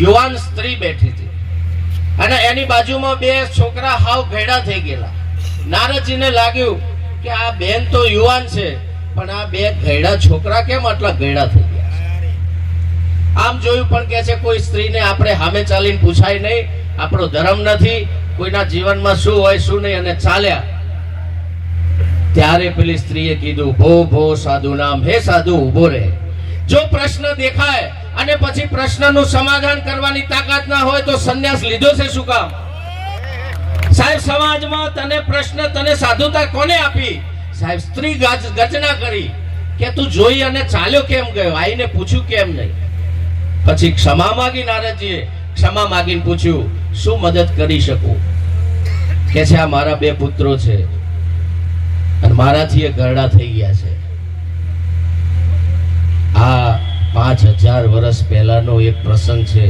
યુવાન સ્ત્રી બેઠી હતી. અને એની બાજુમાં બે છોકરા હાવ ભેડા થઈ ગયેલા. નારદજીને લાગ્યું કે આ બેન તો યુવાન છે, પણ આ બે ઘેડા છોકરા કેમ આટલા ઘેડા થઈ ગયા આમ જોયું પણ કે છે કોઈ સ્ત્રીને આપણે સામે ચાલીને પૂછાય નહીં. આપણો ધર્મ નથી. કોઈના જીવનમાં શું હોય, શું નહીં અને ચાલ્યા. ત્યારે પેલી સ્ત્રીએ કીધું, ભો ભો, સાધુ નામ. હે સાધુ ઊભો રહે. જો પ્રશ્ન દેખાય અને પછી પ્રશ્નનું સમાધાન કરવાની તાકાત ના હોય તો સંન્યાસ લીધો છે શું કામ? સાહેબ, સમાજમાં તને પ્રશ્ન, તને સાધુતા કોને આપી? સાહેબ, સ્ત્રી ગર્જના કરી કે તું જોઈ અને ચાલ્યો કેમ ગયો? આઈને પૂછ્યું કેમ નહીં? પછી ક્ષમા માગી નારદજીએ, ક્ષમા માગીને પૂછ્યું, શું મદદ કરી શકું? કે છે, આ મારા બે પુત્રો છે અને મારાથી એ ગરડા થઈ ગયા છે. આ પાંચ હજાર વર્ષ પહેલાનો એક પ્રસંગ છે.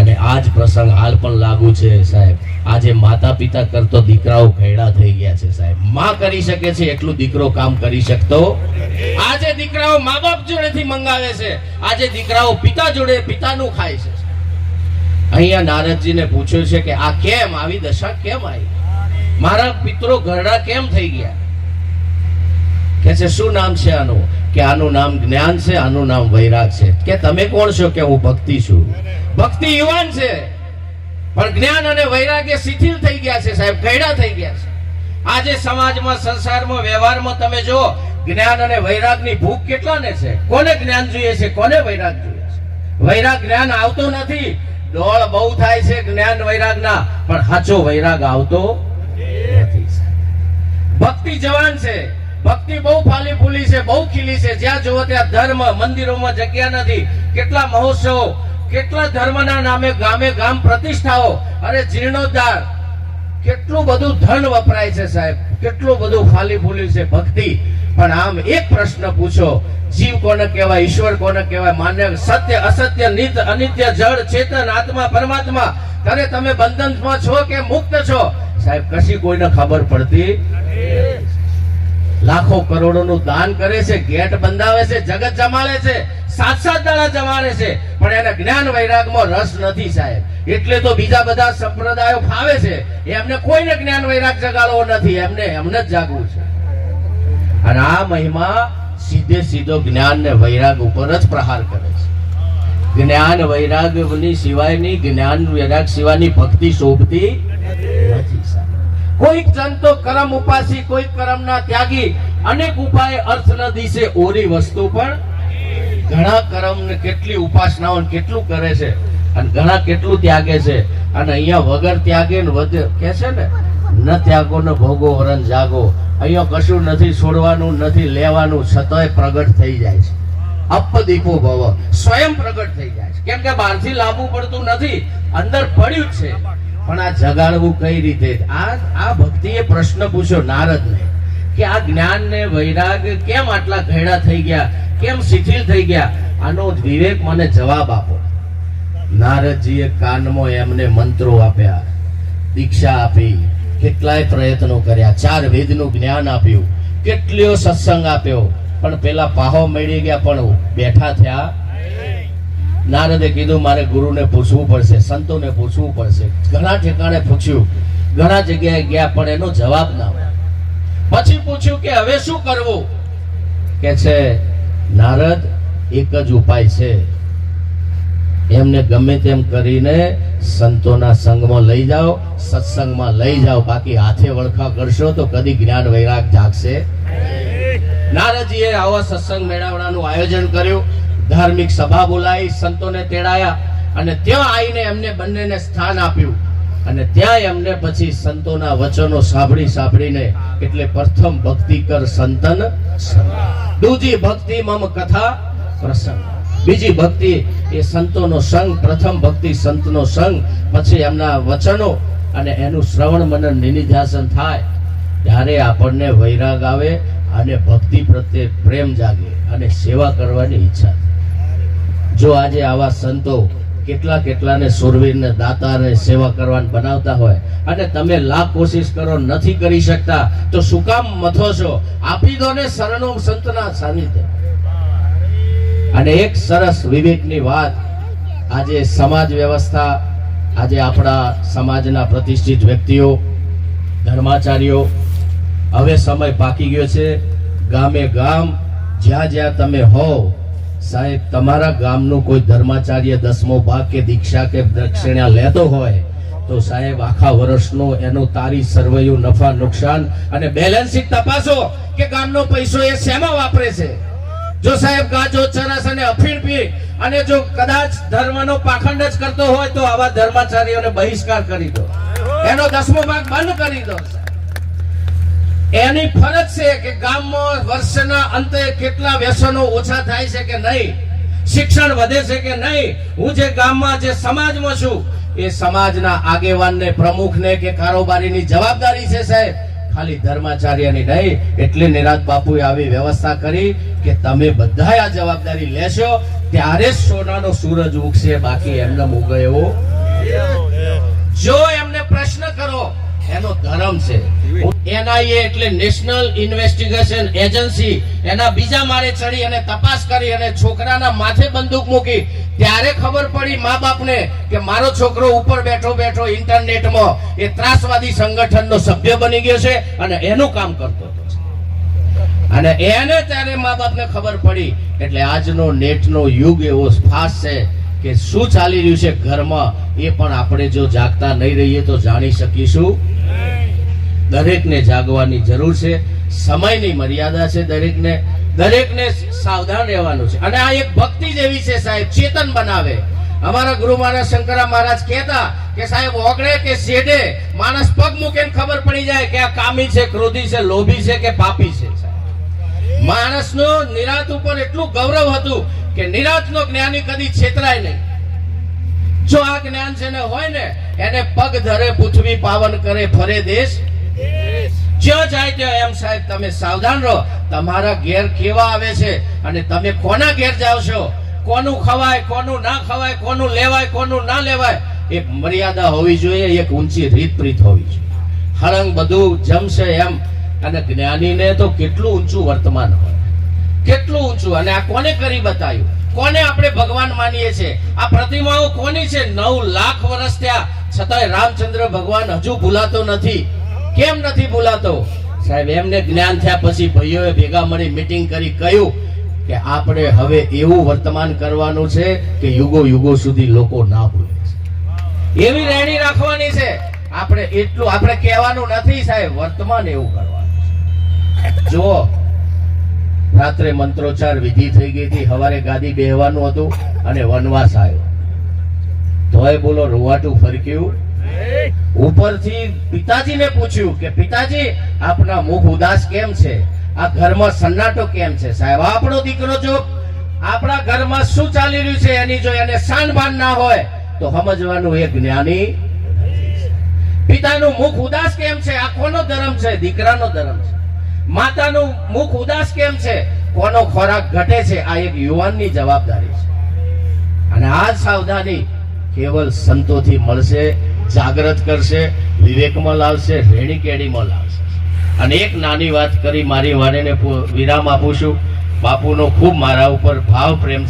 અને આ જ પ્રસંગ હાલ પણ લાગુ છે સાહેબ. આજે માતા પિતા કરતો દીકરાઓ ઘેડા થઈ ગયા છે સાહેબ. માં કરી શકે છે એટલું દીકરો કામ કરી શકતો આજે દીકરાઓ મા બાપ જોડેથી મંગાવે છે. આજે દીકરાઓ પિતા જોડે પિતાનું ખાય છે. અહીંયા નારદજીને પૂછ્યું છે કે આ કેમ આવી દશા કેમ આવી? મારા પિતરો ઘરડા કેમ થઈ ગયા? કે છે, શું નામ છે આનું? કે આનું નામ જ્ઞાન છે, આનું નામ વૈરાગ છે. કે તમે કોણ છો કે હું ભક્તિ છું? ભક્તિ યુવાન છે, પણ જ્ઞાન અને વૈરાગ્ય શિથિલ થઈ ગયા છે સાહેબ, કૈડા થઈ ગયા છે. આજે સમાજમાં, સંસારમાં, વ્યવહારમાં તમે જો જ્ઞાન અને વૈરાગની ભૂખ કેટલાને છે? કોને જ્ઞાન જોઈએ છે? કોને વૈરાગ જોઈએ છે? વૈરાગ જ્ઞાન આવતો નથી. ડોળ બહુ થાય છે જ્ઞાન વૈરાગના, પણ સાચો વૈરાગ આવતો નથી ભક્તિ જવાન છે. ભક્તિ બહુ ફાલી ફૂલી છે, બહુ ખીલી છે. જ્યાં જુઓ ત્યાં ધર્મ, મંદિરોમાં જગ્યા નથી. કેટલા મહોત્સવો, કેટલા ધર્મના નામે ગામે ગામ પ્રતિષ્ઠાઓ. અરે જીર્ણોદ્ધાર, કેટલું બધું ધન વપરાય છે સાહેબ. કેટલું બધું ફાલી ફૂલી છે ભક્તિ. પણ આમ એક પ્રશ્ન પૂછો, જીવ કોને કહેવાય, ઈશ્વર કોને કહેવાય? માન્ય સત્ય, અસત્ય, નિત, અનિત્ય, જળ, ચેતન, આત્મા, પરમાત્મા. ત્યારે તમે બંધનમાં છો કે મુક્ત છો? સાહેબ, કશી કોઈને ખબર પડતી? લાખો કરોડોનું દાન કરે છે, ગેટ બંધાવે છે, જગત જમાડે છે સાત સાત દાડા જમાડે છે, પણ એને જ્ઞાન વૈરાગમાં રસ નથી સાહેબ. એટલે તો બીજા બધા સંપ્રદાયો ફાવે છે. એમને કોઈને જ્ઞાન વૈરાગ જગાડવો નથી, એમને એમને જ જાગવું છે. અને આ મહિમા સીધે સીધો જ્ઞાન ને વૈરાગ ઉપર જ પ્રહાર કરે છે. જ્ઞાન વૈરાગની સિવાયની જ્ઞાન વૈરાગ સિવાયની ભક્તિ શોભતી નથી. કોઈક જન કરમ ઉપાસી, કોઈક કરમના ત્યાગી, અનેક ઉપાય અર્થ ન દિશે ઓરી વસ્તુ પણ ઘણા કરમ કેટલી ઉપાસનાઓ કેટલું કરે છે અને ઘણા કેટલું ત્યાગે છે. અને અહીંયા વગર ત્યાગે ને વધે કે છે ને, ન ત્યાગો ને ભોગો વરણ જાગો. અહીંયા કશું નથી છોડવાનું, નથી લેવાનું, છતાંય પ્રગટ થઈ જાય છે. અપદીપો ભવ, સ્વયં પ્રગટ થઈ જાય છે. કેમ કે બહારથી લાવવું પડતું નથી, અંદર પડ્યું જ છે. પણ આ જગાડવું કઈ રીતે? આ આ ભક્તિએ પ્રશ્ન પૂછ્યો નારદને કે આ જ્ઞાન ને વૈરાગ કેમ આટલા ઘેડા થઈ ગયા? કેમ શિથિલ થઈ ગયા? આનો વિવેક મને જવાબ આપો. નારદજીએ કાનમાં એમને મંત્રો આપ્યા. દીક્ષા આપી, કેટલાય પ્રયત્નો કર્યા. ચાર વેદનું જ્ઞાન આપ્યું. કેટલો સત્સંગ આપ્યો. પણ પેલા પાહો મળી ગયા પણ બેઠા થયા નારદે કીધું, મારે ગુરુને પૂછવું પડશે, સંતોને પૂછવું પડશે. ઘણા ઠેકાણે પૂછ્યું, ઘણા જગ્યાએ ગયા, પણ એનો જવાબ ના હોય પછી પૂછ્યું કે, હવે શું કરવું? કે છે, નારદ, એક જ ઉપાય છે. એમને ગમે તેમ કરીને સંતોના સંગમાં લઈ જાઓ, સત્સંગમાં લઈ જાઓ, બાકી હાથે વળખા કરશો તો કદી જ્ઞાન વૈરાગ જાગશે. નારદજીએ આવા સત્સંગ મેળાવડાનું આયોજન કર્યું. ધાર્મિક સભા બોલાવી સંતોને તેડાયા અને ત્યાં આવીને એમને બંનેને સ્થાન આપ્યું. અને ત્યાં એમને પછી સંતોના વચનો સાંભળી સાંભળીને એટલે પ્રથમ ભક્તિ કર સંતન. દૂજી ભક્તિ મમ કથા પ્રસંગ. બીજી ભક્તિ એ સંતોનો સંગ, પ્રથમ ભક્તિ સંતનો સંગ, પછી એમના વચનો અને એનું શ્રવણ મનન નિનિધ્યાસન થાય. ત્યારે આપણને વૈરાગ આવે અને ભક્તિ પ્રત્યે પ્રેમ જાગે અને સેવા કરવાની ઈચ્છા થાય. જો આજે આવા સંતો કેટલા કેટલાને સુરવીરને દાતાને સેવા કરવાની બનાવતા હોય અને તમે લાખ કોશિશ કરો, નથી કરી શકતા, તો શું કામ મથો છો? આપી દો ને શરણો સંતના સાનિધ્ય. અને એક સરસ વિવેકની વાત, આજે સમાજ વ્યવસ્થા, આજે આપણા સમાજના પ્રતિષ્ઠિત વ્યક્તિઓ, ધર્માચાર્યો, હવે સમય પાકી ગયો છે. ગામે ગામ, જ્યાં જ્યાં તમે હો સાહેબ, તમારા ગામનું કોઈ ધર્માચાર્ય દસમો ભાગ કે દીક્ષા કે દક્ષિણા લેતો હોય, તો સાહેબ, આખા વર્ષનો એનો તારી સર્વૈયું નફા નુકસાન અને બેલેન્સ શીટ તપાસો કે ગામનો પૈસો એ શેમાં વાપરે છે. જો સાહેબ, ગાજો ચરસ અને અફીણ પી અને જો કદાચ ધર્મનો પાખંડ જ કરતો હોય તો આવા ધર્માચાર્યોને બહિષ્કાર કરી દો. એનો દસમો ભાગ બંધ કરી દો. એની ફરજ છે કે ગામમાં વર્ષના અંતે કેટલા વ્યસનો ઓછા થાય છે કે નહીં? શિક્ષણ વધે છે કે નહીં? હું જે ગામમાં જે સમાજમાં છું એ સમાજના આગેવાનને પ્રમુખને કે કારોબારીની જવાબદારી છે સાહેબ? ખાલી ધર્માચાર્યની નહીં એટલે નિરાજ બાપુએ આવી વ્યવસ્થા કરી કે તમે બધા આ જવાબદારી લેશો ત્યારે જ સોનાનો સૂરજ ઉગશે બાકી એમને ઉગે એવો જો એનો ધર્મ છે. એનઆઈએ એટલે નેશનલ ઇન્વેસ્ટિગેશન એજન્સી. એના બીજા મારે ચડી અને તપાસ કરી અને છોકરાના માથે બંદૂક મૂકી. ત્યારે ખબર પડી મા બાપને કે મારો છોકરો ઉપર બેઠો બેઠો ઇન્ટરનેટમાં એ ત્રાસવાદી સંગઠનનો સભ્ય બની ગયો છે અને એનું કામ કરતો અને એને ત્યારે મા બાપને ખબર પડી એટલે આજનો નેટનો યુગ એવો ફાસ્ટ છે કે શું ચાલી રહ્યું છે ઘરમાં? એ પણ આપણે જો જાગતા નહીં રહીએ તો જાણી શકીશું. દરેકને જાગવાની જરૂર છે. સમયની મર્યાદા છે દરેકને. દરેકને સાવધાન રહેવાનું છે. અને આ એક ભક્તિ જેવી છે સાહેબ, ચેતન બનાવે. અમારા ગુરુ મહારાજ શંકરા મહારાજ કહેતા કે સાહેબ, ઓગળે કે શેઢે? માણસ પગ મૂકે ખબર પડી જાય કે આ કામી છે, ક્રોધી છે, લોભી છે કે પાપી છે માણસનો નિરાત ઉપર એટલું ગૌરવ હતું કે નિરાતનો જ્ઞાની કદી છેતરાય નહીં. જો આ જ્ઞાન છે ને હોય ને એને પગ ધરે પૃથ્વી પાવન કરે ફરે દેશ. જ્યાં જાય ત્યાં એમ સાહેબ તમે સાવધાન રહો. તમારા ઘેર કેવા આવે છે અને તમે કોના ઘેર જાવ છો? કોનું ખવાય કોનું ના ખવાય કોનું લેવાય કોનું ના લેવાય? એક મર્યાદા હોવી જોઈએ એક ઊંચી રીત પ્રીત હોવી જોઈએ. હરંગ બધું જમશે એમ. અને જ્ઞાનીને તો કેટલું ઊંચું વર્તમાન હોય. કેટલું ઊંચું? અને આ કોને કરી બતાવ્યું? કોને આપણે ભગવાન માનીએ છીએ? આ પ્રતિમાઓ કોની છે? નવ લાખ વર્ષ થયા. છતાંય રામચંદ્ર ભગવાન હજુ ભૂલાતો નથી. કેમ નથી ભૂલાતો? સાહેબ, એમને જ્ઞાન થયા પછી ભાઈઓએ ભેગા મળી મીટિંગ કરી કહ્યું કે આપણે હવે એવું વર્તમાન કરવાનું છે કે યુગો યુગો સુધી લોકો ના ભૂલે એવી રહેણી રાખવાની છે. આપણે એટલું, આપણે કહેવાનું નથી સાહેબ, વર્તમાન એવું કરવાનું જો રાત્રે મંત્રોચ્ચાર વિધિ થઈ ગઈ હતી. સવારે ગાદી બેહવાનું હતું અને વનવાસ આવ્યો. તોય બોલો, રૂવાટું ફરક્યું. ઉપરથી પિતાજીને પૂછ્યું કે, પિતાજી, આપના મુખ ઉદાસ કેમ છે? આ ઘરમાં સન્નાટો કેમ છે? સાહેબ આપણો દીકરો જો આપણા ઘરમાં શું ચાલી રહ્યું છે એની જો એને શાન ભાન ના હોય, તો સમજવાનું એ જ્ઞાની પિતાનું મુખ ઉદાસ કેમ છે? આ કોનો ધર્મ છે? દીકરાનો ધર્મ છે. માતાનું મુખ ઉદાસ કેમ છે? કોનો ખોરાક ઘટે છે? આ એક યુવાનની જવાબદારી છે. અને આ સાવધાની કેવલ સંતોથી મળશે જાગૃત કરશે, વિવેકમાં લાવશે, રેણી કેડીમાં લાવશે. અને એક નાની વાત કરી, મારી વાણીને વિરામ આપું છું. બાપુનો ખૂબ મારા ઉપર ભાવ પ્રેમ